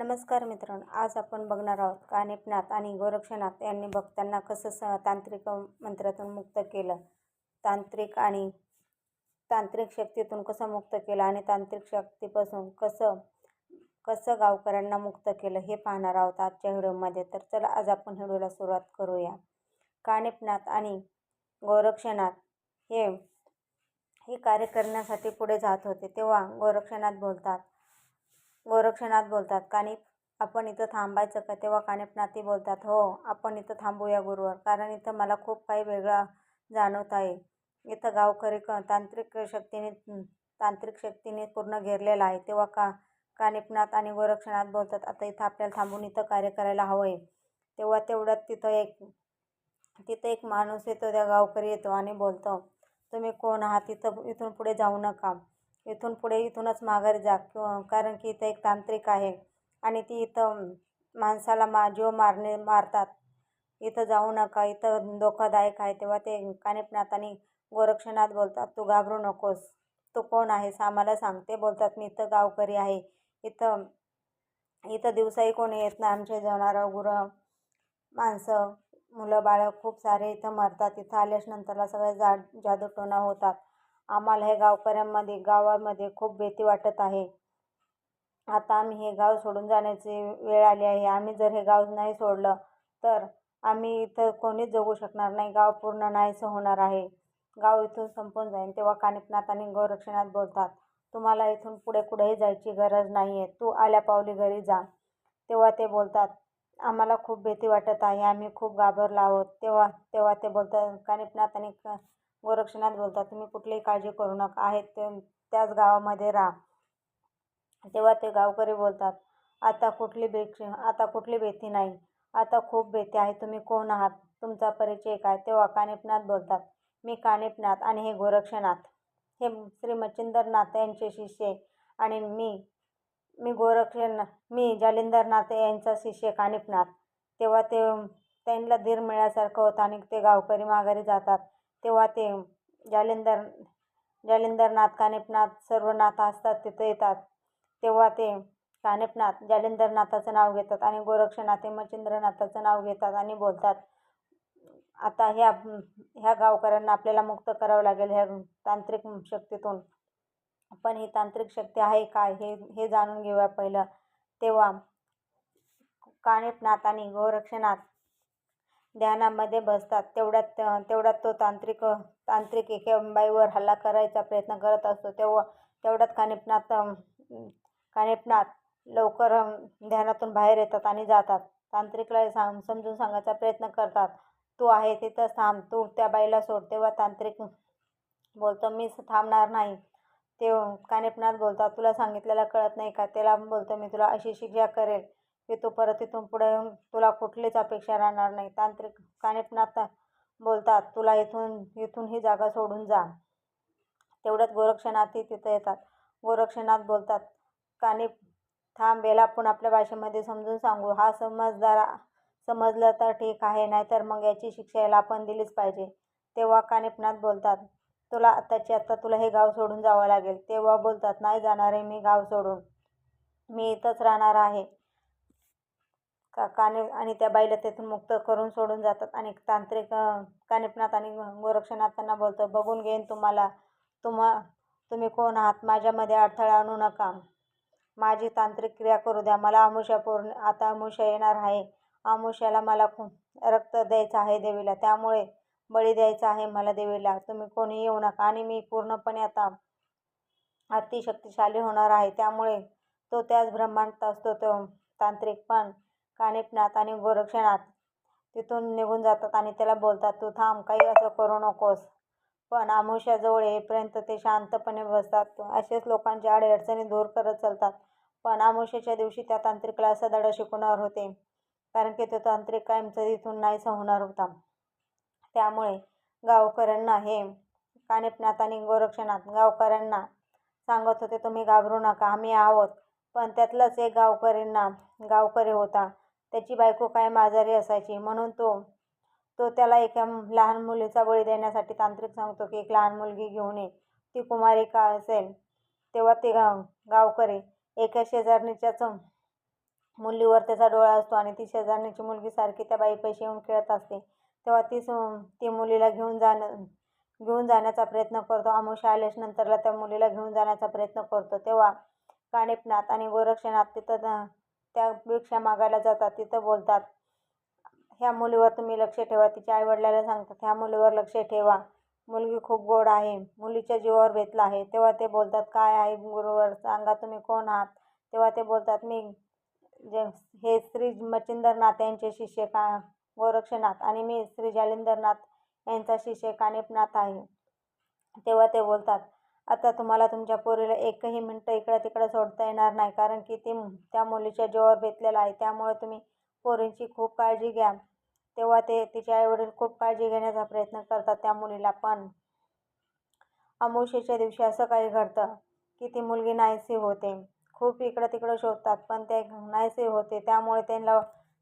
नमस्कार मित्रांनो आज आपण बघणार आहोत कानिपनाथ आणि गोरक्षनाथ यांनी भक्तांना कसं स तांत्रिक मंत्रातून मुक्त केलं. तांत्रिक आणि तांत्रिक शक्तीतून कसं मुक्त केलं आणि तांत्रिक शक्तीपासून कसं कसं गावकऱ्यांना मुक्त केलं हे पाहणार आहोत आजच्या व्हिडिओमध्ये. तर चला आज आपण व्हिडिओला सुरुवात करूया. कानिपनाथ आणि गोरक्षनाथ हे हे कार्य करण्यासाठी पुढे जात होते. तेव्हा गोरक्षनाथ बोलतात गोरक्षनाथ बोलतात कानिप आपण इथं थांबायचं का? तेव्हा कानिपनाथही बोलतात हो आपण इथं थांबूया गुरुवर कारण इथं मला खूप काही वेगळं जाणवत आहे. इथं गावकरी क तांत्रिक शक्तीने तांत्रिक शक्तीने पूर्ण घेरलेला आहे. तेव्हा का कानिपनाथ आणि गोरक्षनाथ बोलतात आता इथं आपल्याला थांबून इथं कार्य करायला हवं आहे तेव्हा तेवढ्यात तिथं एक तिथं एक माणूस येतो त्या गावकरी येतो आणि बोलतो तुम्ही कोण आहात? तिथं इथून पुढे जाऊ नका. इथून पुढे इथूनच माघारी जा. कारण की इथं एक तांत्रिक आहे आणि ती इथं माणसाला मा जीव मारणे मारतात. इथं जाऊ नका. इथं धोकादायक आहे. तेव्हा ते कानिपनाथ आणि गोरक्षनाथ बोलतात तू घाबरू नकोस. तू कोण आहेस आम्हाला सांग. ते बोलतात मी इथं गावकरी आहे. इथं इथं दिवसाही कोणी येत नाही. आमचे जनावरं गुरं माणसं मुलं बाळं खूप सारे इथं मरतात. इथं आल्याच्या नंतरला सगळे जा जादूटोणा होतात. आम्हाला हे गावकऱ्यांमध्ये गावामध्ये खूप भीती वाटत आहे. आता आम्ही हे गाव सोडून जाण्याची वेळ आली आहे. आम्ही जर हे गाव नाही सोडलं तर आम्ही इथं कोणीच जगू शकणार नाही. गाव पूर्ण नाहीसं होणार आहे. गाव इथून संपून जाईल तेव्हा कानिपनाथ आणि गोरक्षनाथ बोलतात तुम्हाला इथून पुढे कुठेही जायची गरज नाही आहे तू आल्या पावली घरी जा. तेव्हा ते बोलतात आम्हाला खूप भीती वाटत आहे. आम्ही खूप घाबरलो आहोत. तेव्हा तेव्हा ते बोलतात कानिपनाथ आणि क गोरक्षनाथ बोलतात तुम्ही कुठलीही काळजी करू नका. आहेत ते त्याच गावामध्ये राहा. तेव्हा ते गावकरी बोलतात आता कुठली भीती आता कुठली भीती नाही. आता खूप भीती आहे. तुम्ही कोण आहात? तुमचा परिचय काय? तेव्हा कानिपनाथ बोलतात मी कानिपनाथ आणि हे गोरक्षनाथ. हे श्री मच्छिंदरनाथ यांचे शिष्य आणि मी मी गोरक्षनाथ मी जालिंदरनाथ यांचा शिष्य कानिपनाथ तेव्हा ते त्यांना धीर मिळाल्यासारखं होतं आणि ते गावकरी माघारी जातात. तेव्हा ते जालिंदर जालिंदरनाथ कानिपनाथ सर्व नाथ असतात तिथं येतात. तेव्हा ते कानिपनाथ जालिंदरनाथाचं नाव घेतात आणि गोरक्षनाथ हे मच्छिंद्रनाथाचं नाव घेतात आणि बोलतात. आता ह्या ह्या गावकऱ्यांना आपल्याला मुक्त करावं लागेल ह्या तांत्रिक शक्तीतून. पण ही तांत्रिक शक्ती आहे काय हे हे जाणून घेऊया पहिलं. तेव्हा कानिपनाथ आणि गोरक्षनाथ ध्यानामध्ये बसतात. तेवढ्यात तेवढ्यात तो तांत्रिक तांत्रिक एका बाईवर हल्ला करायचा प्रयत्न करत असतो. तेव्हा तेवढ्यात कानिपनाथ कानिपनाथ लवकर ध्यानातून बाहेर येतात आणि जातात. तांत्रिकला सांग समजून सांगायचा प्रयत्न करतात. तू आहे तिथंच थांब. तू त्या बाईला सोड. तेव्हा तांत्रिक बोलतो मी थांबणार नाही. ते कानिपनाथ बोलतात तुला सांगितलेलं कळत नाही का? त्याला बोलतो मी तुला अशी शिक्षा करेल. की तू परत इथून पुढे येऊन तुला कुठलीच अपेक्षा राहणार नाही. तांत्रिक कानेपणात बोलतात तुला इथून इथून ही जागा सोडून जा. तेवढ्यात गोरक्षनाथही तिथं येतात. गोरक्षनाथ बोलतात कानिप थांब याला आपण आपल्या भाषेमध्ये समजून सांगू. हा समजदार समजलं तर ठीक आहे नाहीतर मग याची शिक्षा याला आपण दिलीच पाहिजे. तेव्हा कानिपनाथ बोलतात तुला आत्ताची आत्ता तुला हे गाव सोडून जावं लागेल. तेव्हा बोलतात नाही जाणार आहे मी गाव सोडून. मी इथंच राहणार आहे. का काने आणि त्या बाईला तेथून मुक्त करून सोडून जातात आणि तांत्रिक कानिपनाथ आणि गोरक्षनाथ त्यांना बोलतो बघून घेईन तुम्हाला. तुम्हा तुम्ही कोण आहात? माझ्यामध्ये अडथळा आणू नका. माझी तांत्रिक क्रिया करू द्या. मला अमुषा पूर्ण आता अमुषा येणार आहे. आमुष्याला मला खूप रक्त द्यायचं आहे देवीला. त्यामुळे बळी द्यायचा आहे मला देवीला. तुम्ही कोणी येऊ नका आणि मी पूर्णपणे आता अतिशक्तिशाली होणार आहे. त्यामुळे तो त्याच ब्रह्मांडात असतो तो तांत्रिक पण कानिपनाथ आणि गोरक्षनाथ. तिथून निघून जातात आणि त्याला बोलतात तू थांब काही असं करू नकोस. पण आमुष्याजवळ येईपर्यंत ते शांतपणे बसतात. असेच लोकांच्या अडचणी दूर करत चालतात. पण आमुष्याच्या दिवशी त्या तांत्रिकला असा धडा शिकवणार होते कारण की तो तांत्रिक कायमचा तिथून नाहीसा होणार होता. त्यामुळे गावकऱ्यांना हे कानिपनाथ आणि गोरक्षनाथ गावकऱ्यांना सांगत होते तुम्ही घाबरू नका आम्ही आहोत. पण त्यातलाच एक गावकरींना गावकरी होता. त्याची बायको कायम आजारी असायची म्हणून तो तो त्याला एका लहान मुलीचा बळी देण्यासाठी तांत्रिक सांगतो की एक लहान मुलगी घेऊन ये ती कुमारिका असेल? तेव्हा ते गाव गावकरी एका शेजारणीच्याच मुलीवर त्याचा डोळा असतो आणि ती शेजारणीची मुलगी सारखी त्या बाईपाशी येऊन खेळत असते. तेव्हा ती ती मुलीला घेऊन जाणं घेऊन जाण्याचा प्रयत्न करतो. आमुषा आल्याच्या नंतरला त्या मुलीला घेऊन जाण्याचा प्रयत्न करतो. तेव्हा काणेपनाथ आणि गोरक्षनाथ तिथं त्या- भिक्षा मागायला जातात तिथं बोलतात. ह्या मुलीवर तुम्ही लक्ष ठेवा तिच्या आईवडिलाला सांगतात ह्या मुलीवर लक्ष ठेवा. मुलगी खूप गोड आहे मुलीच्या जीवावर बेतला आहे. तेव्हा ते बोलतात काय आहे गुरुवर सांगा तुम्ही कोण आहात? तेव्हा ते बोलतात मी जे हे श्री मच्छिंद्रनाथ यांचे शिष्य का गोरक्षनाथ आणि मी श्री जालिंदरनाथ यांचा शिष्य कानिपनाथ आहे. तेव्हा ते बोलतात आता तुम्हाला तुमच्या पोरीला एकही मिनटं इकडं तिकडं सोडता येणार नाही. कारण की ती त्या मुलीच्या जीवावर बेतलेला आहे. त्यामुळे तुम्ही पोरींची खूप काळजी घ्या. तेव्हा ते तिचे आईवडील खूप काळजी घेण्याचा प्रयत्न करतात त्या मुलीला. पण अमावशेच्या दिवशी असं काही घडतं की ती मुलगी नाहीशी होते. खूप इकडं तिकडं शोधतात पण ते नाहीसे होते. त्यामुळे त्यांना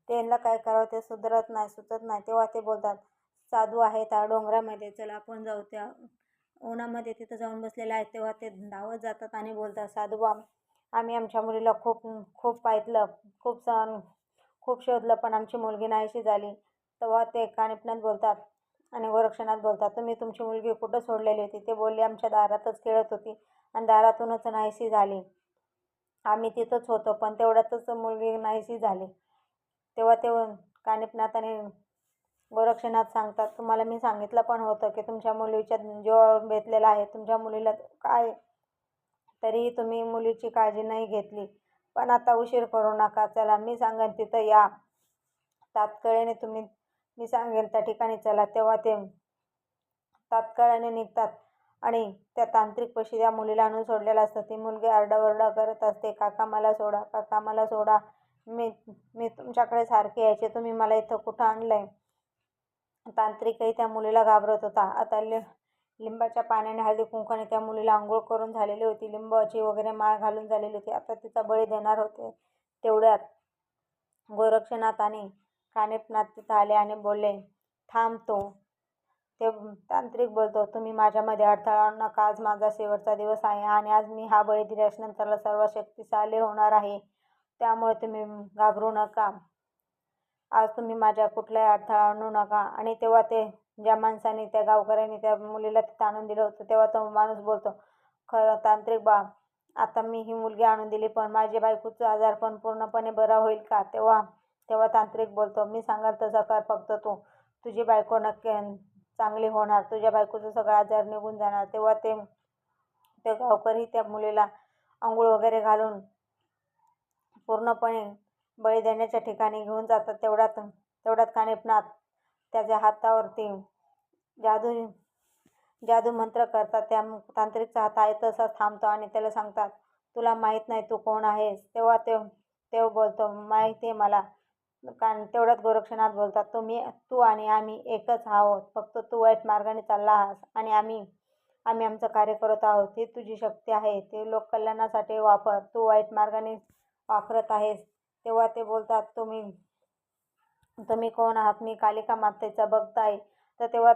त्यांना काय करावं ते सुधरत नाही सुचत नाही. तेव्हा ते बोलतात साधू आहे त्या डोंगरामध्ये. चला आपण जाऊ त्या उन्हामध्ये तिथं जाऊन बसलेले आहेत तेव्हा ते धावत जातात आणि बोलतात साधूबा आम्ही आमच्या मुलीला खूप खूप पाहितलं खूप सण खूप शोधलं पण आमची मुलगी नाहीशी झाली तेव्हा ते कानिपनाथ बोलतात आणि गोरक्षणात बोलतात तुम्ही तुमची मुलगी कुठं सोडलेली होती? ते बोलले आमच्या दारातच खेळत होती आणि दारातूनच नाहीशी झाली आम्ही तिथंच होतो पण तेवढ्यातच मुलगी नाहीशी झाली तेव्हा ते कानिपनाथ आणि गोरक्षनाथ सांगतात. तुम्हाला मी सांगितलं पण होतं की तुमच्या मुलीच्या जीवावर बेतलेला आहे. तुमच्या मुलीला काय तरीही तुम्ही मुलीची काळजी नाही घेतली. पण आता उशीर करू नका. चला मी सांगेन तिथं या. तात्काळाने तुम्ही मी सांगेन त्या ठिकाणी चला. तेव्हा ते तात्काळाने निघतात. आणि त्या तांत्रिकपाशी त्या मुलीला आणून सोडलेलं असतं. ती मुलगी आरडाओरडा करत असते. काका मला सोडा. काका मला सोडा. मी मी तुमच्याकडे सारखे यायचे. तुम्ही मला इथं कुठं आणलं आहे तांत्रिकही त्या मुलीला घाबरत होता. आता लि लिंबाच्या पाण्याने हळदी कुंकाने त्या मुलीला आंघोळ करून झालेली होती. लिंबाची वगैरे माळ घालून झालेली होती. आता तिचा बळी देणार होते तेवढ्यात. गोरक्षनाथ आणि कानेपनाथ तिथं आले आणि बोलले थांबतो ते. तांत्रिक बोलतो तुम्ही माझ्यामध्ये अडथळा आणू नका. आज माझा शेवटचा दिवस आहे आणि आज मी हा बळी दिल्याच्यानंतरला सर्व शक्तिशाली होणार आहे. त्यामुळे तुम्ही घाबरू नका. आज तुम्ही माझ्या कुठलाही अडथळा आणू नका. आणि तेव्हा ते ज्या माणसाने त्या गावकऱ्यांनी त्या मुलीला तिथं आणून दिलं होतं तेव्हा तो माणूस बोलतो खरं तांत्रिक बा आता मी ही मुलगी आणून दिली पण माझी बायकोचं आजार पण पूर्णपणे बरा होईल का? तेव्हा तेव्हा तांत्रिक बोलतो मी सांगाल तसं कर फक्त तू. तुझी बायको नक्की चांगली होणार तुझ्या बायकोचं सगळं आजार निघून जाणार. तेव्हा ते ते गावकरी त्या मुलीला आंघोळ वगैरे घालून पूर्णपणे बळी देण्याच्या ठिकाणी घेऊन जातात तेवढ्यात तेवढ्यात कानिपनाथ त्याच्या हातावरती जादू जादू मंत्र करतात. त्या तांत्रिकचा हात आहे तसाच थांबतो आणि त्याला सांगतात तुला माहीत नाही तू कोण आहेस. तेव्हा ते तेव्हा बोलतो माहिती आहे मला. कारण तेवढ्यात गोरक्षनाथ बोलतात तुम्ही तू आणि आम्ही एकच आहोत. फक्त तू वाईट मार्गाने चालला आहास आणि आम्ही आम्ही आमचं कार्य करत आहोत. ही तुझी शक्ती आहे. ते लोककल्याणासाठी वापर. तू वाईट मार्गाने वापरत आहेस. तेव्हा ते बोलतात तुम्ही तुम्ही कोण आहात? मी कालिका मातेचा भक्त आहे. तर तेव्हा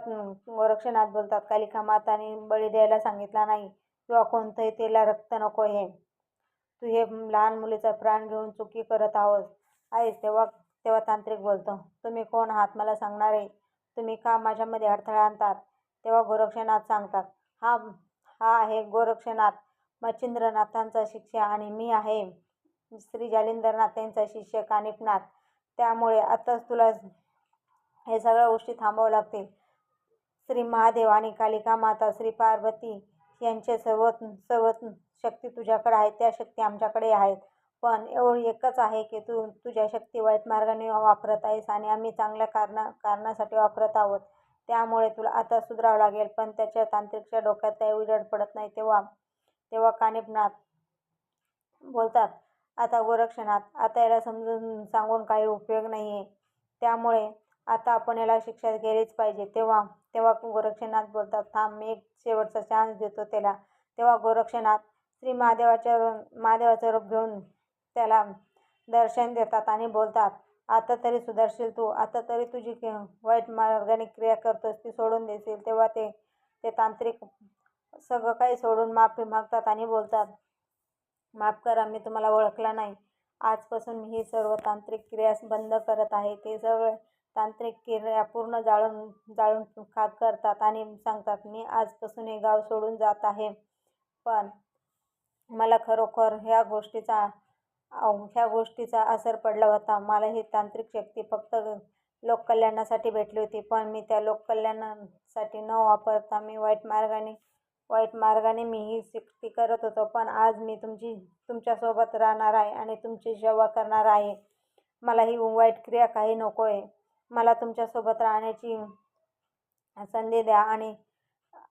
गोरक्षनाथ बोलतात कालिका माताने बळी द्यायला सांगितला नाही. किंवा कोणतंही तिला रक्त नको हे. तू हे लहान मुलीचा प्राण घेऊन चुकी करत आहोत आहेस. तेव्हा तेव्हा तांत्रिक बोलतो तुम्ही कोण आहात? मला सांगणार आहे. तुम्ही का माझ्यामध्ये अडथळा आणतात? तेव्हा गोरक्षनाथ सांगतात हा हा आहे गोरक्षनाथ मच्छिंद्रनाथांचा शिक्षा आणि मी आहे. श्री जालिंदरनाथ यांचा शिष्य कानिपनाथ त्यामुळे आताच तुला हे सगळ्या गोष्टी थांबावं लागतील. श्री महादेव आणि कालिका माता श्री पार्वती यांचे सर्व सर्व शक्ती तुझ्याकडे आहेत त्या शक्ती आमच्याकडे आहेत. पण एवढी एकच आहे की तू तुझ्या शक्ती वाईट मार्गाने वापरत आहेस आणि आम्ही चांगल्या कारणा कारणासाठी वापरत आहोत. त्यामुळे तुला आता सुधारावं लागेल पण त्याच्या तांत्रिकच्या डोक्यात काही उजड पडत नाही तेव्हा तेव्हा कानिपनाथ बोलतात आता गोरक्षनाथ आता याला समजून सांगून काही उपयोग नाही आहे त्यामुळे आता आपण याला शिक्षा केलीच पाहिजे. तेव्हा तेव्हा गोरक्षनाथ बोलतात थांब मी एक शेवटचा चान्स देतो त्याला. तेव्हा गोरक्षनाथ श्री महादेवाच्या महादेवाचं रूप घेऊन त्याला दर्शन देतात आणि बोलतात आता तरी सुधारशील तू आता तरी तुझी वाईट मार्गाने क्रिया करतोस ती सोडून देशील. तेव्हा ते ते तांत्रिक सगळं काही सोडून माफी मागतात आणि बोलतात माफ करा मी तुम्हाला ओळखला नाही. आजपासून मी ही सर्व तांत्रिक क्रिया बंद करत आहे. ते सगळं तांत्रिक क्रिया पूर्ण जाळून जाळून खाक करतात आणि सांगतात मी आजपासून हे गाव सोडून जात आहे. पण मला खरोखर ह्या गोष्टीचा ह्या गोष्टीचा असर पडला होता. मला ही तांत्रिक शक्ती फक्त लोककल्याणासाठी भेटली होती. पण मी त्या लोककल्याणासाठी न वापरता मी वाईट मार्गाने वाईट मार्गाने मी ही शक्ती करत होतो. पण आज मी तुमची तुमच्यासोबत राहणार आहे आणि तुमची सेवा करणार आहे. मला ही वाईट क्रिया काही नको आहे मला तुमच्यासोबत राहण्याची संधी द्या आणि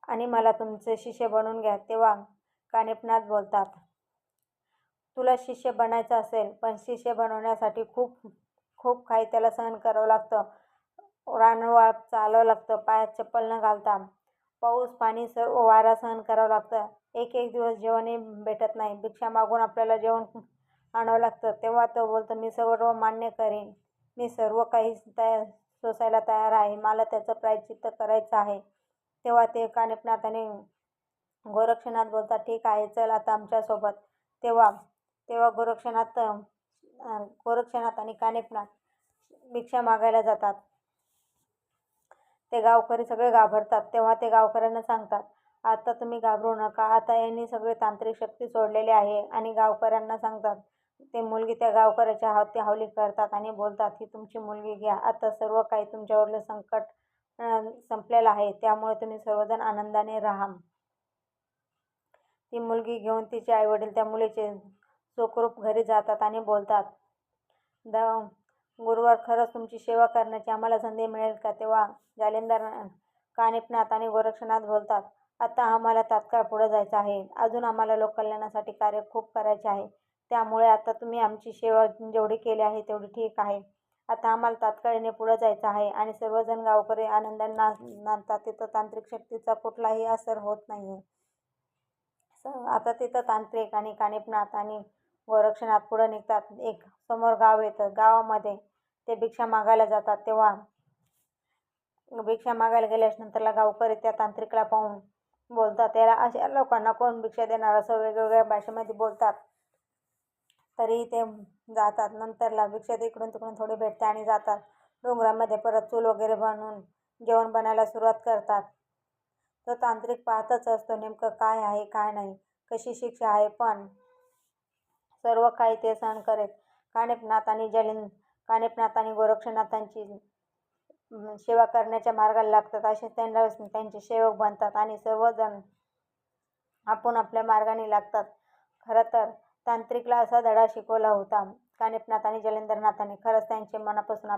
आणि मला तुमचे शिष्य बनवून घ्या तेव्हा कानिपनाथ बोलतात. तुला शिष्य बनायचं असेल पण शिष्य बनवण्यासाठी खूप खूप काही त्याला सहन करावं लागतं. रानवाळ चालावं लागतं पायात चप्पल न घालता. पाऊस पाणी सर्व वारा सहन करावं लागतं. एक एक दिवस जेवणही भेटत नाही. भिक्षा मागून आपल्याला जेवण आणावं लागतं. तेव्हा तो बोलतो मी सर्व मान्य करेन. मी सर्व काही तयार सोसायला तयार आहे. मला त्याचं प्रायश्चित्त करायचं आहे. तेव्हा ते कानिपनाथ आणि गोरक्षनाथ बोलतात ठीक आहे चल आता आमच्यासोबत. तेव्हा तेव्हा गोरक्षनाथ गोरक्षनाथ आणि कानिपनाथ भिक्षा मागायला जातात. ते गावकरी सगळे घाबरतात तेव्हा ते गावकऱ्यांना सांगतात आता तुम्ही घाबरू नका आता यांनी सगळे तांत्रिक शक्ती सोडलेली आहे. आणि गावकऱ्यांना सांगतात ते मुलगी त्या गावकऱ्याच्या हाती हावली करतात आणि बोलतात ही तुमची मुलगी घ्या आता सर्व काही तुमच्यावरलं संकट संपलेलं आहे त्यामुळे तुम्ही सर्वजण आनंदाने राहा. ती मुलगी घेऊन तिचे आईवडील त्या मुलीचे सुखरूप घरी जातात आणि बोलतात द गुरुवार खरंच तुमची सेवा करण्याची आम्हाला संधी मिळेल का? तेव्हा जालिंदर कानिपनाथ आणि गोरक्षनाथ बोलतात आता आम्हाला तात्काळ पुढं जायचं आहे. अजून आम्हाला लोककल्याणासाठी कार्य खूप करायचे आहे. त्यामुळे आता तुम्ही आमची सेवा जेवढी केली आहे तेवढी ठीक आहे. आता आम्हाला तात्काळीने पुढं जायचं आहे आणि सर्वजण गावकरी आनंदाने नांदतात. तिथं तांत्रिक शक्तीचा कुठलाही असर होत नाही आहे आता तिथं तांत्रिक आणि कानिपनाथ आणि गोरक्षनाथ पुढं निघतात. एक समोर गाव येतं. गावामध्ये ते भिक्षा मागायला जातात तेव्हा. भिक्षा मागायला गेल्यानंतरला गावकरी त्या तांत्रिकला पाहून बोलतात त्याला अशा लोकांना कोण भिक्षा देणार? असं वेगवेगळ्या भाषेमध्ये बोलतात. तरीही ते जातात. नंतरला भिक्षा तिकडून तिकडून थोडी भेटते आणि जातात. डोंगरामध्ये परत चूल वगैरे बनवून जेवण बनायला सुरुवात करतात. तो तांत्रिक पाहतच असतो नेमकं काय आहे काय नाही कशी शिक्षा आहे पण सर्व काही ते सहन करेल. कानिपनाथ आणि जलीन कानिपनाथ आणि गोरक्षनाथांची सेवा करण्याच्या मार्गाला लागतात. असे त्यांना त्यांचे सेवक बनतात आणि सर्वजण आपण आपल्या मार्गाने लागतात. खरं तर तांत्रिकला असा धडा शिकवला होता कानिपनाथ आणि जलेंद्रनाथाने. खरंच त्यांचे मनापासून